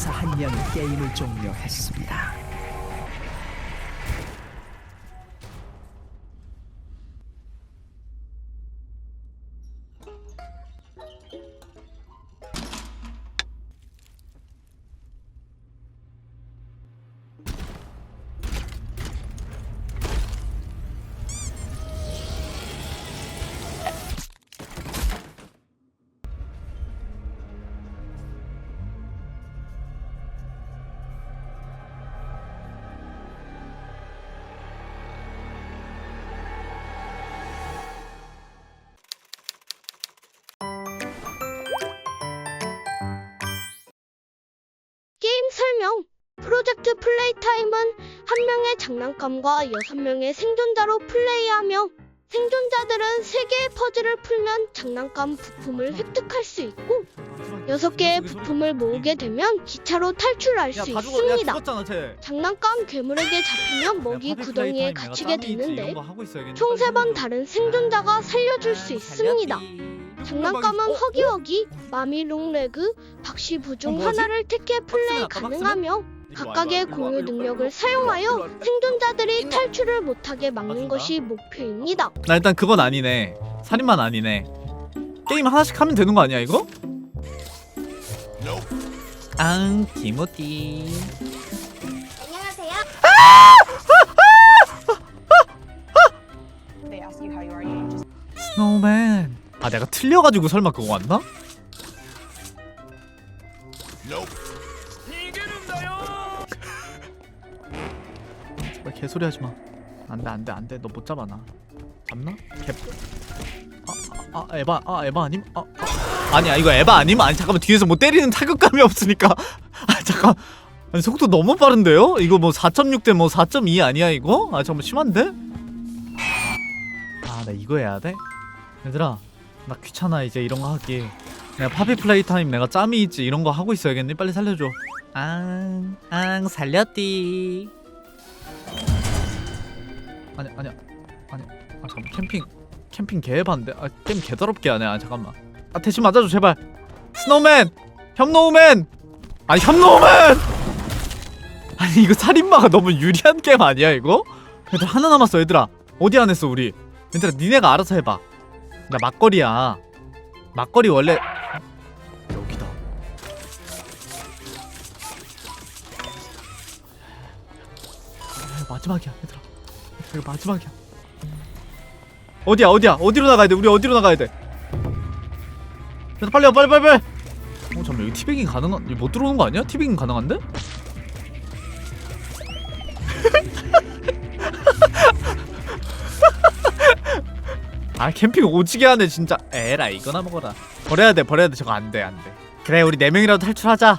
소환사 한 명이 게임을 종료했습니다. 설명. 프로젝트 플레이 타임은 한 명의 장난감과 여섯 명의 생존자로 플레이하며 생존자들은 세 개의 퍼즐을 풀면 장난감 부품을 획득할 수 있고 여섯 개의 부품을 모으게 되면 기차로 탈출할 수 있습니다. 죽었잖아 쟤. 장난감 괴물에게 잡히면 먹이 파비 구덩이에 플레이 타임 내가 갇히게 있지, 되는데 거 하고 있어야겠네. 총세번 빨리 다른 생존자가 살려줄 수 있습니다. 장난감은 어, 어? 허기허기, 마미롱레그, 박시부 어, 중 뭐지? 하나를 택해 플레이 가능하며 각각의 공유 능력을. 사용하여. 생존자들이 와. 탈출을 못하게 막는. 것이 목표입니다. 나 일단 그건 아니네. 살인만 아니네. 게임 하나씩 하면 되는 거 아니야 이거? 앙 티모티. 안녕하세요. they 아 내가 틀려가지고 설마 그거 왔나? 제발 개소리 하지 마. 안돼 안돼 안돼 너 못 잡아 나. 잡나? 개. 아, 아, 아 에바 아 에바 아님? 아, 아 아니야 이거 에바 아님? 아니 잠깐만 뒤에서 뭐 때리는 타격감이 없으니까. 아 잠깐. 아니 속도 너무 빠른데요? 이거 뭐 4.6 대 뭐 4.2 아니야 이거? 아 잠깐 심한데? 아 나 이거 해야 돼? 얘들아 나 귀찮아 이제 이런 거 하기. 내가 파비 플레이 타임 내가 짬이 있지 이런 거 하고 있어야겠니? 빨리 살려줘. 앙, 앙 살렸디. 아니 아니야 아니 아 잠깐 캠핑 캠핑 개해봤는데 아 게임 개더럽게 하네. 아 잠깐만. 아 대신 맞아줘 제발. 스노우맨! 협노우맨! 아니 협노우맨! 아니 이거 살인마가 너무 유리한 게임 아니야 이거? 얘들 하나 남았어 얘들아. 어디 안 했어 우리? 얘들아 니네가 알아서 해봐 나 막걸리야. 막걸리 원래 여기다. 마지막이야 얘들아. 이거 마지막이야. 어디야 어디야? 어디로 나가야 돼? 우리 어디로 나가야 돼? 빨리 와 빨리 빨리 빨리. 어 잠깐만 여기 티백이 가능한 이거 못 들어오는 거 아니야? 티백이 가능한데? 아 캠핑 오지게 하네 진짜. 에라 이거나 먹어라. 버려야 돼 버려야 돼. 저거 안 돼 안돼. 그래 우리 네 명이라도 탈출하자.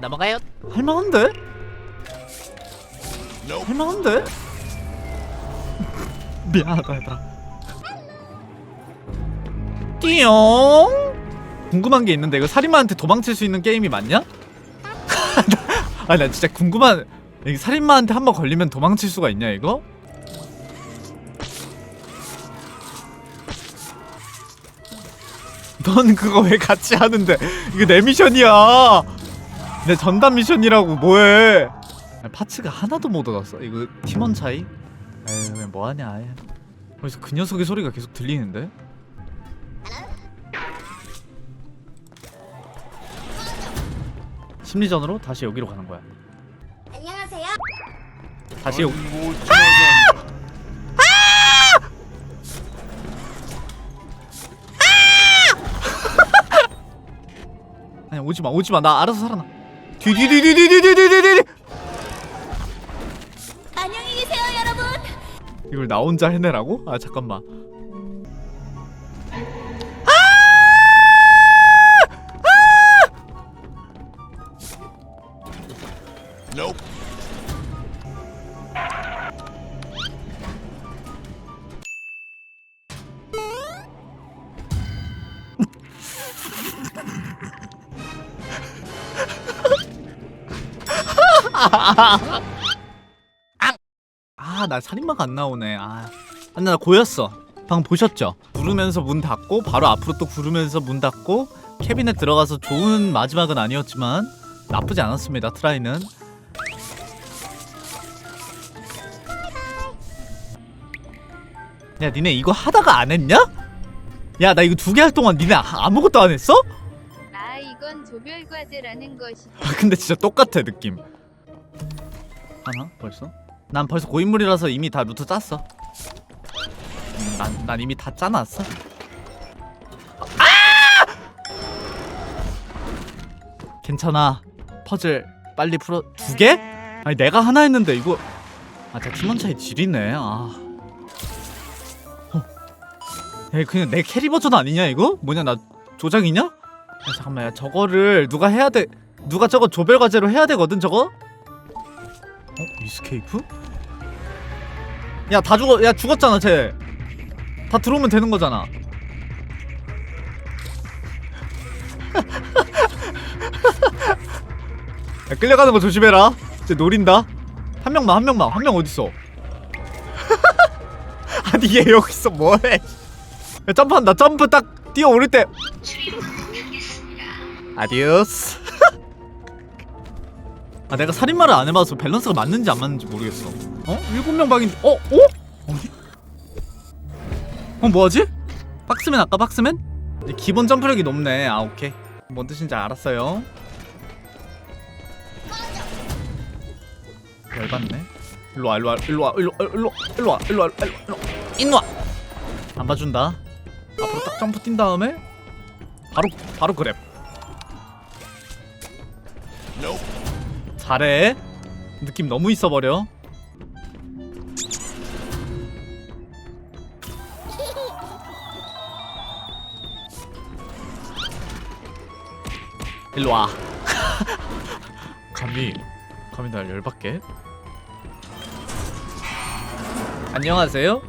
넘어가요. 할만한데? 할만한데? 미안하다 얘들아. 띠용! 궁금한 게 있는데 이거 살인마한테 도망칠 수 있는 게임이 맞냐? 아니 나 진짜 궁금한 이 살인마한테 한 번 걸리면 도망칠 수가 있냐 이거? 넌 그거 왜 같이 하는데 이거 내 미션이야 내 전담 미션이라고 뭐해 아니, 파츠가 하나도 못 얻었어 이거 팀원 차이? 에이 왜 뭐하냐 아예. 어디서 그 녀석의 소리가 계속 들리는데? 심리전으로 다시 여기로 가는 거야 안녕하세요. 다시 여기 아 오지마 오지마. 나 알아서 살아나. 뒤뒤뒤뒤뒤뒤뒤뒤 안녕히 계세요, 여러분. 이걸 나 혼자 해내라고? 아 잠깐만 아 나 살인마가 안 나오네 아, 아, 나 고였어 방금 보셨죠? 구르면서 문 닫고 바로 앞으로 또 구르면서 문 닫고 캐비넷 들어가서 좋은 마지막은 아니었지만 나쁘지 않았습니다 트라이는 야 니네 이거 하다가 안 했냐? 야 나 이거 두 개 할 동안 니네 아- 아무것도 안 했어? 아 이건 조별 과제라는 것이 아 근데 진짜 똑같아 느낌 하나 벌써? 난 벌써 고인물이라서 이미 다 루트 짰어 음, 난, 난 이미 다 짜놨어 아! 괜찮아 퍼즐 빨리 풀어 두 개? 아니 내가 하나 했는데 이거 아 진짜 팀원 차이 지리네 아 어. 야 그냥 내 캐리 버전 아니냐 이거? 뭐냐 나 조장이냐? 야, 잠깐만 야 저거를 누가 해야 돼 누가 저거 조별 과제로 해야 되거든 저거? 어? 이스케이프? 야 다 죽어 야 죽었잖아 쟤 다 들어오면 되는 거잖아. 야 끌려가는 거 조심해라. 쟤 노린다. 한 명만 한 명만. 한 명 어딨어? 아니 얘 여기서 뭐해? 야 점프한다. 점프 딱 뛰어 오를 때. 아디오스 아 내가 살인마를 안 해봐서 밸런스가 맞는지 안 맞는지 모르겠어 어? 일곱 명 방인데 어? 어? 어디? 어 뭐하지? 박스맨 아까 박스맨? 기본 점프력이 높네 아 오케이 뭔 뜻인지 알았어요 열받네 일로와 일로와 일로와 일로와 일로와 일로와 일로와 일로와 일로와 안 봐준다 앞으로 딱 점프 뛴 다음에 바로 바로 그랩 잘해 느낌 너무 있어버려. 일로와. 감히 감히 날 열받게. 안녕하세요?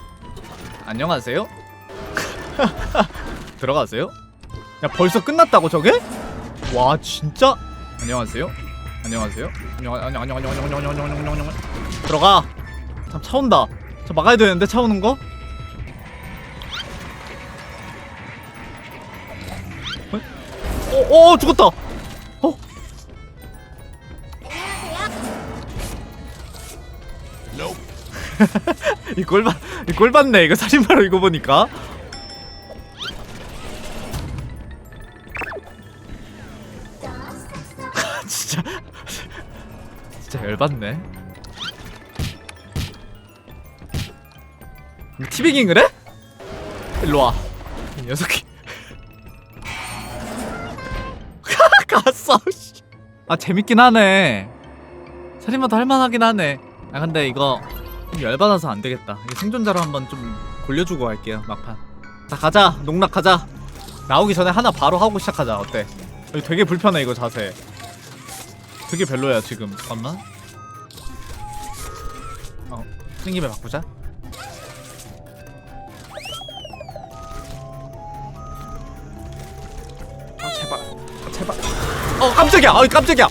안녕하세요? 들어가세요. 야 벌써 끝났다고 저게? 와 진짜? 안녕하세요 안녕하세요. 안녕 안녕 안녕 안녕 안녕 안녕 안녕 안녕 안녕. 들어가. 참 차 온다. 저 막아야 되는데 차 오는 거? 어? 어, 어 죽었다. 어? 이 꼴 받, 이 꼴 받네. 이거 살인마로 이거 보니까 진짜 열받네. 티베깅을 해? 일로와. 이 녀석이. 갔어 씨. 아 재밌긴 하네. 살인마도 할만하긴 하네. 아 근데 이거 좀 열받아서 안 되겠다. 이거 생존자로 한번 좀 골려주고 갈게요 막판. 자 가자. 농락하자. 나오기 전에 하나 바로 하고 시작하자. 어때? 되게 불편해 이거 자세 되게 별로야 지금. 잠깐만. 어 생김에 바꾸자. 아 제발. 아, 제발. 어 깜짝이야. 아 깜짝이야.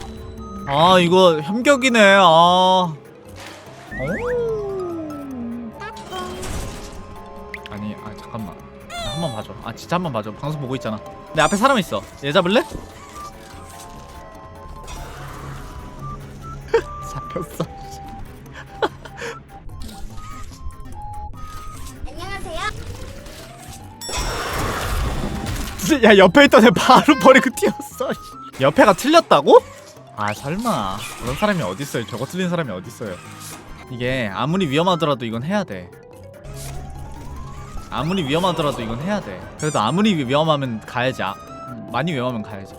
아 이거 협격이네. 아. 오. 아니 아 잠깐만. 한 번 봐줘. 아 진짜 한 번 봐줘. 방송 보고 있잖아. 내 앞에 사람 있어. 얘 잡을래? 야 옆에 있던 애 바로 버리고 튀었어. 씨. 옆에가 틀렸다고? 아 설마. 그런 사람이 어딨어요? 저거 틀린 사람이 어딨어요? 이게 아무리 위험하더라도 이건 해야 돼. 아무리 위험하더라도 이건 해야 돼. 그래도 아무리 위험하면 가야지. 아, 음, 많이 위험하면 가야지.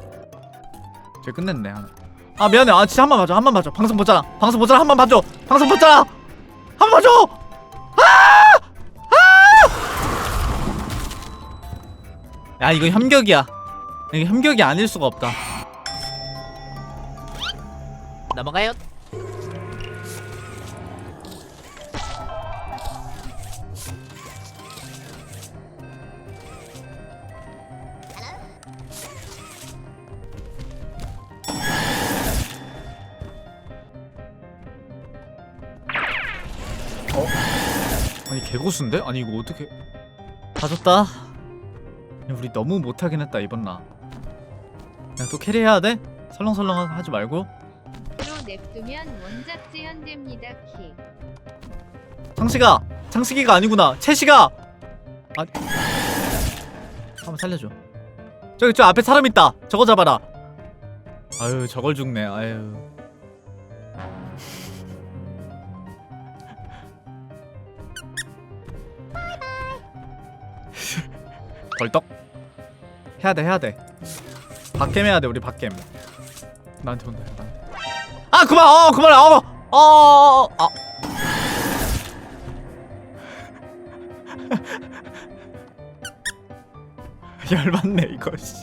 쟤 끝냈네 하나. 아 미안해. 아 진짜 한 번 봐줘. 한 번 봐줘. 방송 보잖아 방송 보잖아 한 번 봐줘. 방송 보잖아 한 번 봐줘 야 이거 협격이야. 이거 협격이 아닐 수가 없다. 넘어가요. 아니 개고수인데? 아니 이거 어떻게 가졌다 우리 너무 못하긴 했다 이번 라. 야 또 캐리해야 돼? 설렁설렁 하지 말고. 로 냅두면 원작 재현됩니다. 키. 창식아, 창식이가 아니구나. 채식아. 아, 한번 살려줘. 저기 저 앞에 사람 있다. 저거 잡아라. 아유 저걸 죽네. 아유. 벌떡. 해야 돼 해야 돼. 박겜 해야 돼 우리 박겜. 나한테 온다. 나한테. 아 그만 어 그만해 어 어, 어, 어, 아. 열받네 이거 씨.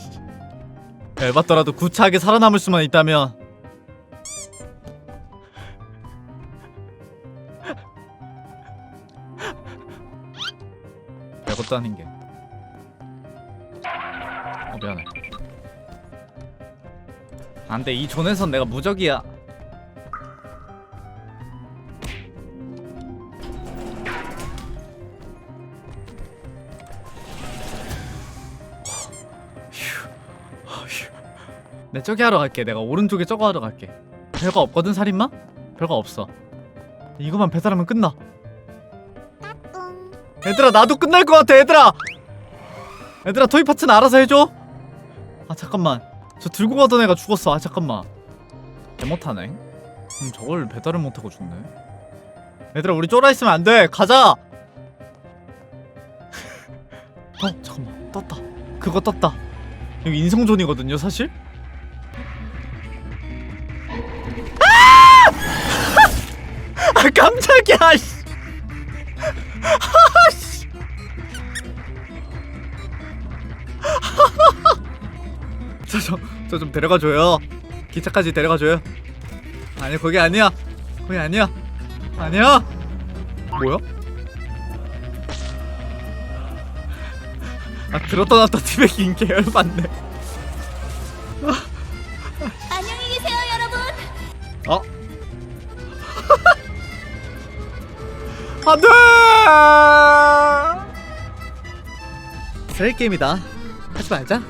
열받더라도 구차하게 살아남을 수만 있다면 별것도 아닌 게. 어 미안해. 안돼 이 존에선 내가 무적이야. 내 저기 하러 갈게. 내가 오른쪽에 저거 하러 갈게. 별거 없거든 살인마? 별거 없어. 이거만 배달하면 끝나. 얘들아 나도 끝날 것 같아 얘들아. 얘들아 토이 파츠는 알아서 해줘. 아 잠깐만. 저 들고 가던 애가 죽었어. 아 잠깐만. 개 못하네. 음 저걸 배달을 못하고 죽네. 얘들아 우리 쫄아 있으면 안 돼. 가자. 어 잠깐만 떴다. 그거 떴다. 여기 인성존이거든요 사실. 아 깜짝이야 씨. 아씨. 저좀 저좀 데려가 줘요. 기차까지 데려가 줘요. 아니 거기 아니야. 거기 아니야. 아니야. 뭐야? 아 들었다 놨다 티백인 계열 받네. 안녕히 계세요, 여러분. 어? 안돼! 쓰레기 게임이다. 하지 말자.